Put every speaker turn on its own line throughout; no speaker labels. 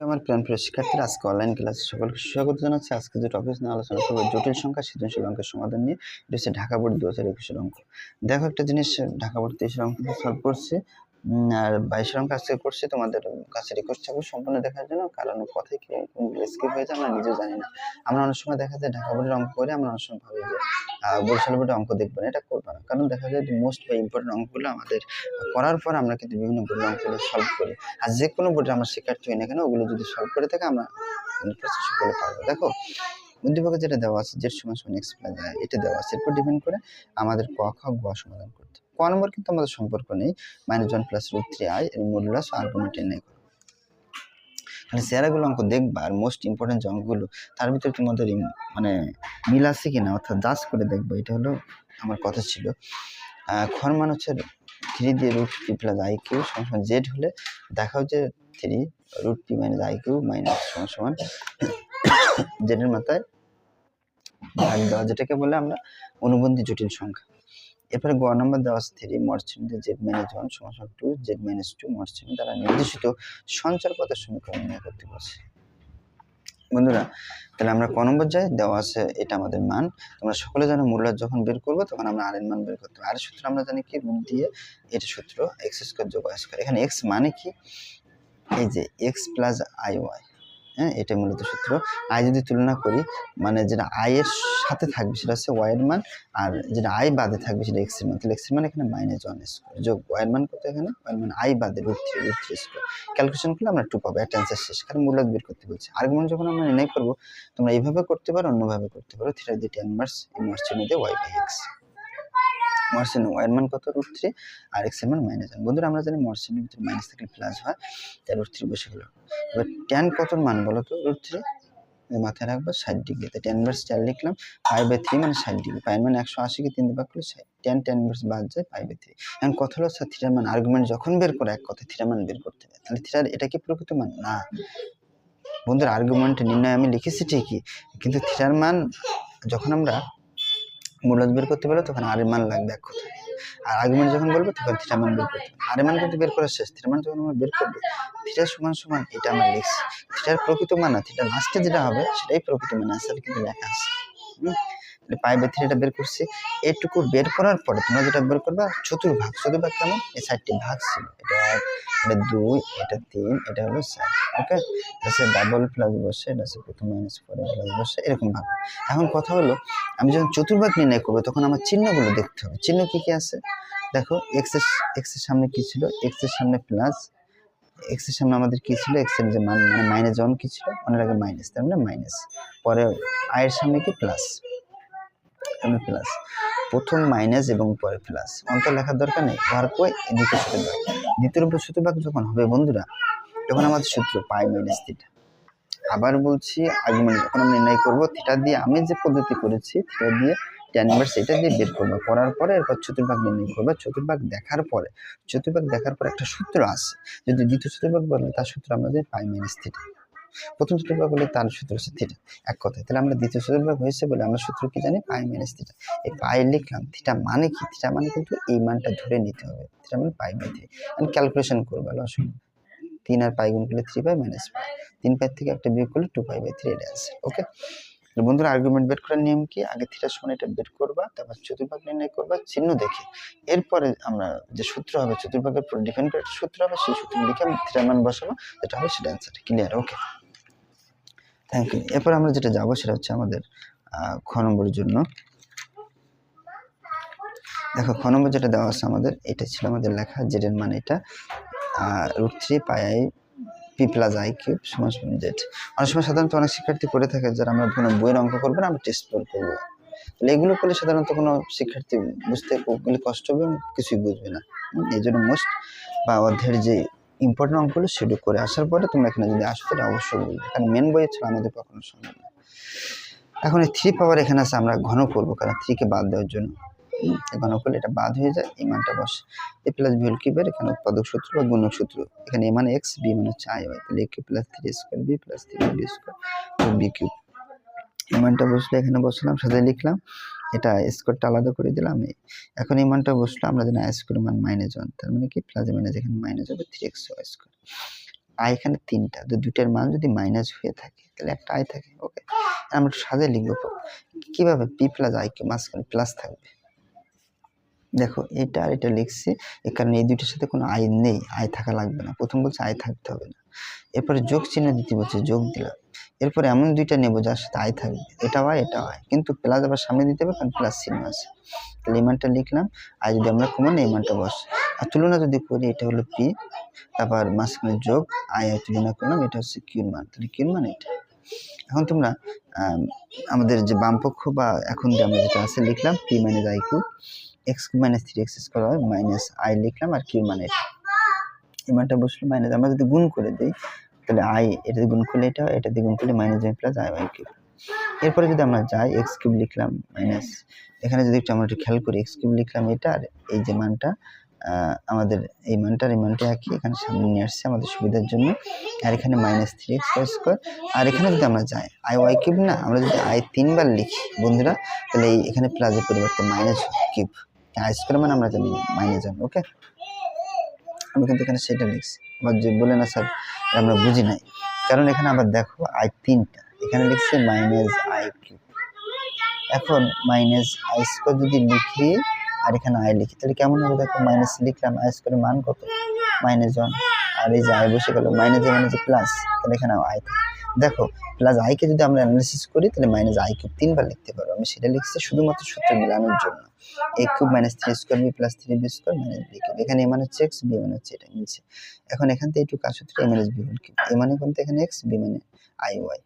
আমার প্রিয় প্রিয় শিক্ষার্থীরা, আজকে অনলাইন ক্লাসে সকলকে স্বাগত জানাচ্ছি। আজকে যে টপিক নিয়ে আলোচনা করব, জটিল সংখ্যা, সৃজনশীল অঙ্কের সমাধান নিয়ে। এটা হচ্ছে ঢাকা বোর্ড দু হাজার একুশের অঙ্ক। দেখো একটা জিনিস, ঢাকা বোর্ড তেইশের অঙ্ক সলভ করছি। আর বাইশের অঙ্ক আজকে করছি, তোমাদের কাছে রিকোয়েস্ট থাকবে সম্পূর্ণ দেখার জন্য, কারণ কোথায় কি স্কিপ হয়ে যায় আমরা নিজেও জানি না। আমরা অনেক সময় দেখা যায় ঢাকা বোর্ডের অঙ্ক করে আমরা অনেক সময় ভাবি যে বরিশাল বোর্ডে অঙ্ক দেখব না, এটা করব না। কারণ দেখা যায় মোস্ট বা ইম্পর্টেন্ট অঙ্কগুলো আমাদের করার পর আমরা কিন্তু বিভিন্ন বোর্ডের অঙ্কগুলো সলভ করি। আর যে কোনো বোর্ডে আমরা শিক্ষার্থী হই না কেন, ওগুলো যদি সলভ করে থাকে আমরা সকলে পারব। দেখো উদ্দীপকে যেটা দেওয়া আছে জেড সমান সমান এক্স এটা দেওয়া আছে। এরপর ডিপেন্ড করে আমাদের ক, খ, গ সমাধান করতে ক নম্বর কিন্তু আমাদের সম্পর্ক নেই। Minus one plus root three i এর মূল্যাস আর্গুমেন্ট এনে করো মানে সেরাগুলো অঙ্ক দেখবা আর মোস্ট ইম্পর্টেন্ট যে অঙ্কগুলো, তার ভিতরে তোমাদের মানে মিল আছে কিনা অর্থাৎ জাজ করে দেখব, এটা হলো আমার কথা ছিল। খর মান হচ্ছে থ্রি দিয়ে root three plus i q সমান জেড হলে দেখাও যে three root three minus i q minus সমান সমান জেডের মাথায় ভাগ দেওয়া, যেটাকে বলে আমরা অনুবন্ধী জটিল সংখ্যা। এরপরে গ নম্বর দেওয়া আছে থ্রি মর্চিনে জেড মাইনাস ওয়ান সমান টু জেড মাইনাস টু মর্চিনে দ্বারা নির্দেশিত সঞ্চার পথের সমীকরণ নির্ণয় করতে বলছে বন্ধুরা, তাহলে আমরা ক নম্বর যাই, দেওয়া আছে এটা আমাদের মান। তোমরা সকলে জানো মূল্য যখন বের করব তখন আমরা আর এর মান বের করতে আর সূত্র আমরা জানি কি? রুট দিয়ে এটা সূত্র এক্স স্কোয়ার যোগ স্কোয়ার এখানে এক্স মানে কি? এই যে এক্স প্লাস আই ওয়াই হ্যাঁ এটা মূলত সূত্র। আই যদি তুলনা করি মানে যেটা আই এর সাথে থাকবে সেটা হচ্ছে ওয়াই এর মান, আর যেটা আই বাদে থাকবে সেটা এক্সের মান। তাহলে এক্সের মান এখানে মাইনাস ওয়ান স্কোয়ার যোগ ওয়াই এর মান কত এখানে? ওয়াই এর মান আই বাদে root three root three square calculation করলে আমরা টু পাবো। একটা অ্যান্সার শেষ। কারণ মূল্য বের করতে বলছি। আর্গুমেন্ট যখন আমরা নির্ণয় করব, তোমরা এইভাবে করতে পারো, অন্যভাবে করতে পারো। থ্রি দিয়ে টেন মার্স এই মার্সের মধ্যে ওয়াই বাই এক্স মর্সিন ওয়াইয়ের মান কত? রুট থ্রি আর এক্সের মান মাইনাস ওয়ান বন্ধুরা, আমরা জানি মর্সিনের ভিতরে মাইনাস থাকলে প্লাস হয়, তাই রুট থ্রি বসে গেল। এবার ট্যান কত মান বলো তো? রুট থ্রি মাথায় রাখব, ষাট ডিগ্রি তাই টেন ভার্স চার লিখলাম ফাইভ বাই থ্রি মানে ষাট ডিগ্রি পাই মানে একশো আশি আশিকে তিন দিয়ে ভাগ করলে টেন টেন ভার্স বাদ যায় ফাইভ বাই থ্রি এখন কথা হলো স্যার থ্রিটার মান আর্গুমেন্ট যখন বের করে, এক কথা থ্রিটার মান বের করতে হবে তাহলে থ্রিটার এটা কি প্রকৃত মান? না। বন্ধুর আর্গুমেন্ট নির্ণয় আমি লিখেছি ঠিকই, কিন্তু থ্রিটার মান যখন আমরা মূলত বের করতে পারব তখন আর মান লাগবে এক কথা আর আর্গুমেন্ট যখন বলব, তখন থিটা মান বের করতে আর মান কিন্তু বের করা শেষ। থিটা মান যখন আমরা বের করব থিটা সমান সমান এটা আমরা লিখছি। থিটার প্রকৃত মান না থিটা লাস্টে যেটা হবে, সেটাই প্রকৃত মান। আছে কিন্তু লেখা আছে। পাই বাই থ্রিটা বের করছি। এটুকু বের করার পরে তোমরা যেটা বের করবা, চতুর্ভাগ। চতুর্ভাগ কেমন? এই সাইডটি ভাগ ছিল। এটা এটা দুই, এটা তিন, এটা হলো চার, ওকে? এটা ডাবল প্লাস বসে, এটা হচ্ছে প্রথম মাইনাস ফোর প্লাস বসে, এরকম ভাবে। এখন কথা হলো, আমি যখন চতুর্ভাগ নির্ণয় করব, তখন আমার চিহ্নগুলো দেখতে হবে। চিহ্ন কি কি আছে? দেখো এক্সের এক্সের সামনে কি ছিল? এক্সের সামনে প্লাস এক্সের সামনে আমাদের কি ছিল? এক্সের যে মান মানে মাইনাস ওয়ান কি ছিল? অনেক আগে মাইনাস তার মানে মাইনাস পরে আয়ের সামনে কি? প্লাস সামনে প্লাস প্রথম মাইনাস এবং পরে প্লাস। অন্তর লেখার দরকার নেই তারপর দ্বিতীয় শতভাগ দ্বিতীয় উপর শতভাগ যখন হবে, বন্ধুরা, তখন আমাদের সূত্র পাই মাইনাস থিটা আবার বলছি আর্গুমেন্ট যখন আমরা নির্ণয় করব থিটা দিয়ে আমি যে পদ্ধতি করেছি থিটা দিয়ে টেন ইনভার্স এটা দিয়ে বের করব। করার পরে এরপর চতুর্ভাগ নির্ণয় করব। চতুর্ভাগ দেখার পরে, চতুর্ভাগ দেখার পরে একটা সূত্র আছে। যদি দ্বিতীয় চতুর্ভাগ বলে তার সূত্র যদি পাই মাইনাস থিটা প্রথম চতুর্ভাগ বলে তার সূত্র হচ্ছে থিটা, এক কথায়। তাহলে আমরা দ্বিতীয় চতুর্ভাগ হয়েছে বলে আমরা সূত্র কি জানি? পাই মাইনাস থিটা এই পাই লিখলাম থিটা মানে কি? থিটা মানে কিন্তু এই মানটা ধরে নিতে হবে। থিটা মানে পাই বাই থ্রি ক্যালকুলেশন করব অসুবিধা তিন আর পাই গুণ করলে থ্রি পাই মাইনাস পাই তিন পাই থেকে একটা বিয়োগ করলে টু পাই বাই থ্রি এটা আছে ওকে বন্ধুরা আর্গুমেন্ট বের করার নিয়ম কি? আগে থিটার সমান এটা বের করবা, তারপর চতুর্ভাগ নির্ণয় করবা, চিহ্ন দেখে। এরপরে আমরা যে সূত্র হবে, চতুর্ভাগের উপর ডিপেন্ড করে সূত্র হবে, সেই সূত্র লিখে আমি থিটার মান বসাবো, যেটা হবে সেটা answer clear okay thank you এরপর আমরা যেটা যাব সেটা হচ্ছে আমাদের খ নম্বরের জন্য। দেখো, খ নম্বর যেটা দেওয়া আছে আমাদের, এটা ছিল আমাদের লেখা জেডের মানে এটা root three pi i p plus i cube সমান সমান জেড অনেক সময় সাধারণত অনেক শিক্ষার্থী করে থাকে যারা আমরা কোনো বইয়ের অঙ্ক করব না, আমরা টেস্ট বই করব। তাহলে এগুলো করলে সাধারণত কোনো শিক্ষার্থী বুঝতে কষ্ট হবে এবং কিছুই বুঝবে না। এই জন্য মোস্ট বা অধ্যায়ের যে ইম্পর্টেন্ট অঙ্কগুলো সেগুলো করে আসার পরে তোমরা এখানে যদি আসো তাহলে অবশ্যই বুঝবে কারণ মেন বইয়ে ছিল আমাদের কখনো সম্ভব না। এখন এই থ্রি পাওয়ার এখানে আছে আমরা ঘন করব কারণ থ্রিকে বাদ দেওয়ার জন্য। ঘন করলে এটা বাদ হয়ে যায় এই মানটা বসে। এ প্লাস বি হোল কিউবের এখানে উৎপাদক সূত্র বা গুণক সূত্র। এখানে এ মানে এক্স বি মানে হচ্ছে আই ওয়াই তাহলে a q plus three square b plus three b square b cube এই মানটা বসলে এখানে বসলাম সাথে লিখলাম। এটা স্কোয়ারটা আলাদা করে দিলাম। এখন এই মানটা বসল আমরা জানি আই স্কোয়ার মান মাইনাস ওয়ান তার মানে কি? প্লাস মাইনাস এখানে মাইনাস হবে three x y square i এখানে তিনটা, তো দুইটার মান যদি মাইনাস হয়ে থাকে, তাহলে একটা আই থাকে ওকে আমরা সাজে লিখব কীভাবে? পি প্লাস আই কে মাঝখানে প্লাস থাকবে। দেখো, এটা আর এটা লিখছি, এ কারণে এই দুইটার সাথে কোনো আই নেই আয় থাকা লাগবে না। প্রথম বলছে আয় থাকতে হবে না। এরপরে যোগ চিহ্ন দিতে বলছে, যোগ দিলাম। এরপরে এমন দুইটা নেব যার সাথে আয় থাকবে। এটাও আয় এটাও আয় কিন্তু প্লাস আবার সামনে দিতে হবে কারণ প্লাস চিহ্ন আছে। তাহলে এই মানটা লিখলাম। আর যদি আমরা কমন এই মানটা বস। আর তুলনা যদি করি, এটা হলো পি তারপর মাঝখানে যোগ, আয় তুলনা করলাম, এটা হচ্ছে কিউর মান। তাহলে কিউর মান এটা। এখন তোমরা আমাদের যে বামপক্ষ বা এখন যে আমরা যেটা আছে লিখলাম p minus i q x minus three x square হয় মাইনাস আই লিখলাম, আর কিউ মানে এটা। এই মানটা বসল মাইনাস আমরা যদি গুণ করে দিই তাহলে আই এটা দিয়ে গুণ করলে এটা এটা দিয়ে গুণ করলে minus i plus i y cube এরপরে যদি আমরা যাই এক্স কিউব লিখলাম মাইনাস এখানে যদি একটু আমরা একটু খেয়াল করি এক্স কিউব লিখলাম এটা আর এই যে মানটা আমাদের এই মানটার, এই মানটা একই, এখানে সামনে নিয়ে আসছে আমাদের সুবিধার জন্য। আর এখানে minus three x y square আর এখানে যদি আমরা যাই আই ওয়াই কিউব না, আমরা যদি আই তিনবার লিখি, বন্ধুরা, তাহলে এই এখানে প্লাসের পরিবর্তে মাইনাস কিউব আই স্কোয়ার মানে আমরা জানি মাইনাস ওয়ান ওকে আমি কিন্তু এখানে সেটা লিখছি। আবার যে বলে না স্যার আমরা বুঝি নাই। কারণ এখানে আবার দেখো আই তিনটা। এখানে লিখছে মাইনাস আই কিউব এখন মাইনাস আই স্কোয়ার যদি লিখি, আর এখানে আই লিখি, তাহলে কেমন হবে দেখো? মাইনাস লিখলাম আই স্কোয়ারের মান কত? মাইনাস ওয়ান আর এই যে আই বসে গেল মাইনাস যে প্লাস তাহলে এখানে আই দেখো প্লাস আইকে যদি আমরা অ্যানালিসিস করি, তাহলে মাইনাস আই কিউব তিনবার লিখতে পারব আমি সেটা লিখছি শুধুমাত্র সূত্র মিলানোর জন্য। A cube minus three square b plus three b square minus b cube এখানে এ মানে হচ্ছে এক্স বি মানে হচ্ছে এটা, মিলছে। এখন এখান থেকে একটু কাজ সূত্র a minus b whole cube a মানে কিন্তু এখানে এক্স বি মানে আই ওয়াই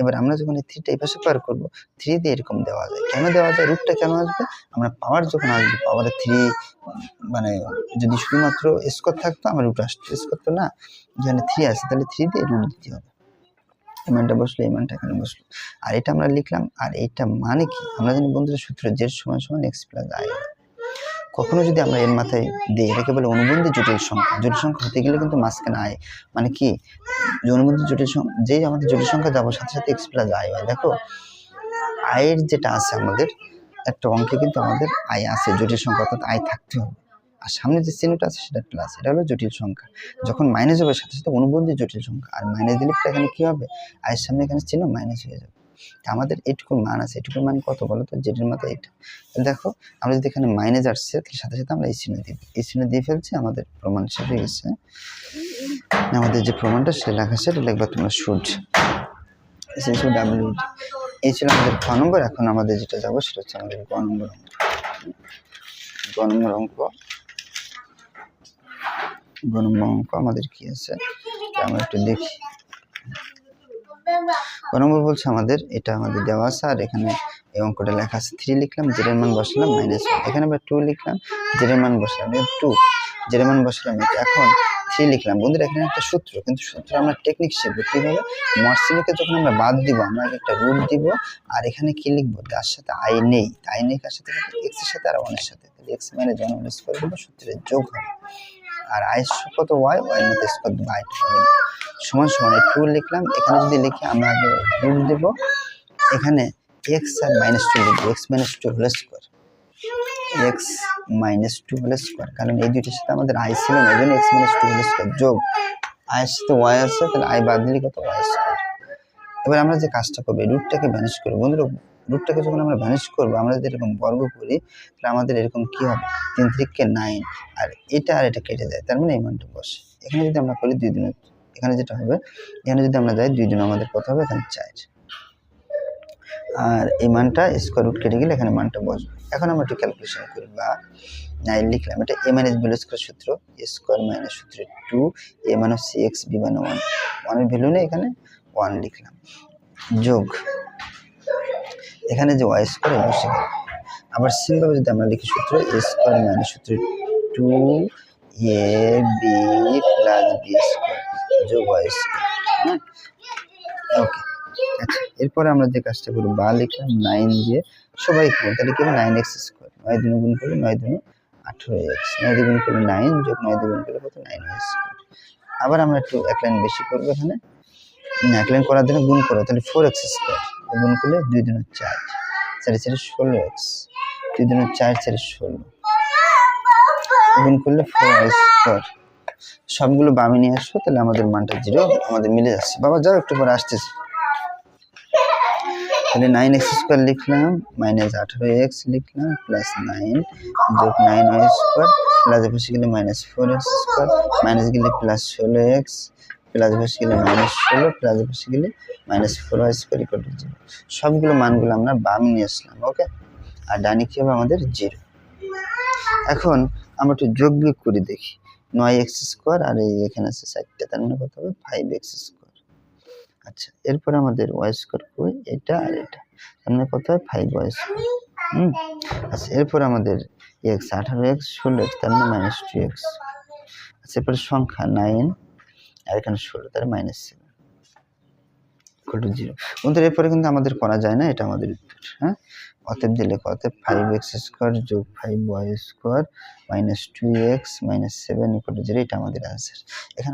এবার আমরা যখন এই থ্রিটা এই পাশে পার করব থ্রি দিয়ে এরকম দেওয়া যায়। কেন দেওয়া যায়? রুটটা কেন আসবে? আমরা পাওয়ার যখন আসবে পাওয়ারে থ্রি মানে যদি শুধুমাত্র স্কোয়ার থাকতো, আমার রুট আসতো। স্কোয়ার তো না, যেখানে থ্রি আছে, তাহলে থ্রি দিয়ে রুট দিতে হবে। এই মানটা বসল এই মানটা এখানে বসল। আর এটা আমরা লিখলাম, আর এইটা মানে কি? আমরা জানি বন্ধুরা সূত্র জেড সমান সমান এক্স প্লাস আই কখনো যদি আমরা এর মাথায় দিই, এটাকে বলে অনুবন্ধী জটিল সংখ্যা। জটিল সংখ্যা হতে গেলে কিন্তু মাঝখানে আয় মানে কি? অনুবন্ধী জটিল সংখ্যা যেই আমাদের জটিল সংখ্যা যাব, সাথে সাথে এক্স প্লাস আই হয়। দেখো আয়ের যেটা আছে আমাদের, একটা অঙ্কে কিন্তু আমাদের আয় আছে, জটিল সংখ্যা, অর্থাৎ আয় থাকতে হবে। আর সামনে যে চিহ্নটা আছে সেটা প্লাস এটা হলো জটিল সংখ্যা। যখন মাইনাস হবে সাথে সাথে অনুবন্ধী জটিল সংখ্যা। আর মাইনাস দিলে এখানে কি হবে? আয়ের সামনে এখানে চিহ্ন মাইনাস হয়ে যাবে। আমাদের এটুকু মান আছে। এটুকু মান কত বলো তো? জেটের মাথায় এটা দেখো, আমরা যদি এখানে মাইনাস আসছে, তাহলে সাথে সাথে আমরা এই চিহ্ন দিই এই চিহ্ন দিয়ে ফেলছি, আমাদের প্রমাণ হয়ে গেছে আমাদের যে প্রমাণটা, সেটা লেখা সেটা লিখবা তোমরা এসএসও ডাব্লিউ এই ছিল আমাদের ক নম্বর এখন আমাদের যেটা যাব, সেটা হচ্ছে আমাদের গ নম্বর অঙ্ক। গ নম্বর অঙ্ক। গ অঙ্ক আমাদের কি আছে? আমরা একটু দেখি। ক বলছে, আমাদের, এটা আমাদের দেওয়া আছে, আর এখানে এই অঙ্কটা লেখা আছে। থ্রি লিখলাম জেরের মান বসালাম মাইনাস এখানে আবার টু লিখলাম জেরের মান বসালাম। টু জেরের মান বসালাম এখন থ্রি লিখলাম। বন্ধুরা, এখানে একটা সূত্র, কিন্তু সূত্র আমরা টেকনিক শিখব কীভাবে? মর্সিনিকে যখন আমরা বাদ দিব, আমরা একটা রুট দিব, আর এখানে কি লিখব? যার সাথে আই নেই। আই নেই কার সাথে? এক্সের সাথে আর ওয়ানের সাথে। এক্স মাইনাস ওয়ান স্কোয়ার দেবো সূত্রের যোগ হবে আর আই কত? ওয়াই ওয়াই মতো স্কোয়ার দেবো আই সমান। সমান টু লিখলাম। এখানে যদি লিখি, আমরা আগে রুট দেব। এখানে এক্স আর মাইনাস টু লিখব। X minus two whole square x minus two whole square কারণ এই দুইটার সাথে আমাদের আই ছিল না এই জন্য x minus two whole square যোগ আয়ের সাথে ওয়াই আছে, তাহলে আই বাদ দিলে কত? ওয়াই স্কোয়ার এবার আমরা যে কাজটা করব রুটটাকে ম্যানেজ করব। বন্ধুরা রুটটাকে যখন আমরা ভ্যানিশ করব, আমরা যদি এরকম বর্গ করি, তাহলে আমাদের এরকম কি হবে? তিন থেকে নাইন আর এটা আর এটা কেটে যায় তার মানে এই মানটা বসে। এখানে যদি আমরা করি দুই দিন, এখানে যেটা হবে, এখানে যদি আমরা যাই, দুই দিন আমাদের কত হবে? এখানে চার। আর এই মানটা স্কোয়ার রুট কেটে গেলে এখানে মানটা বসবে। এখন আমরা একটু ক্যালকুলেশন করি, বা নাইন লিখলাম। এটা এ মাইনাস বিল স্কোয়ার সূত্র এ স্কোয়ার মাইনাস সূত্র টু এ মানে সি এক্স বি মানে ওয়ান ওয়ানের ভ্যালু নেই এখানে ওয়ান লিখলাম। যোগ এখানে যে ওয়াই স্কোয়ার বসে গেল আবার সেমভাবে যদি আমরা লিখি সূত্র এ স্কোয়ার মাইনাস সূত্র two a b plus b square যোগ ওয়াই স্কোয়ার ওকে আচ্ছা এরপরে আমরা যে কাজটা করব, বা লিখলাম নাইন দিয়ে সবাই করব, তাহলে কি নাইন এক্স স্কোয়ার নয় দিন গুণ করলে নয় দিন আঠেরো এক্স নয় দ্বিগুণ করলে নাইন যোগ নয় দ্বিগুণ করলে কত? নাইন ওয়াই স্কোয়ার আবার আমরা একটু এক লাইন বেশি করব এখানে। এক লাইন করার জন্য গুণ করো, তাহলে ফোর এক্স স্কোয়ার গুণ করলে দুই দিনের চার, চারি চারি ষোলো এক্স দুই দিনের চার চারি ষোলো। গুণ করলে ফোর ওয়াই স্কোয়ার সবগুলো বামে নিয়ে আসব তাহলে আমাদের মানটা জিরো আমাদের মিলে যাচ্ছে। বাবা, যাও, একটু পরে আসতেছে তাহলে নাইন এক্স স্কোয়ার লিখলাম মাইনাস আঠারো এক্স লিখলাম প্লাস নাইন যোগ নাইন ওয়াই স্কোয়ার প্লাস বসে গেলে minus four x square minus গেলে প্লাস ষোলো এক্স প্লাস বসে গেলে মাইনাস ষোলো প্লাস বসে গেলে minus four y square equal to zero সবগুলো মানগুলো আমরা বাম নিয়ে আসলাম ওকে আর ডানি কি হবে আমাদের জিরো এখন আমরা একটু যোগ বিয়োগ করে দেখি। নয় এক্স স্কোয়ার আর এই এখানে আছে চারটে তার মানে কত হবে? ফাইভ এক্স স্কোয়ার আচ্ছা এরপর আমাদের ওয়াই স্কোয়ার কই? এটা আর এটা। তার মানে কত হয়? ফাইভ ওয়াই স্কোয়ার হুম? আচ্ছা এরপর আমাদের এক্স আঠারো এক্স ষোলো এক্স তার মানে মাইনাস টু এক্স আচ্ছা এরপরে সংখ্যা নাইন আর এখানে ষোলো তার minus seven equal to zero কিন্তু এরপরে কিন্তু আমাদের করা যায় না, এটা আমাদের উত্তর হ্যাঁ? অতএব দিলে অতএব ফাইভ এক্স স্কোয়ার যোগ five y square minus two x minus seven equal to zero এটা আমাদের আনসার এখানে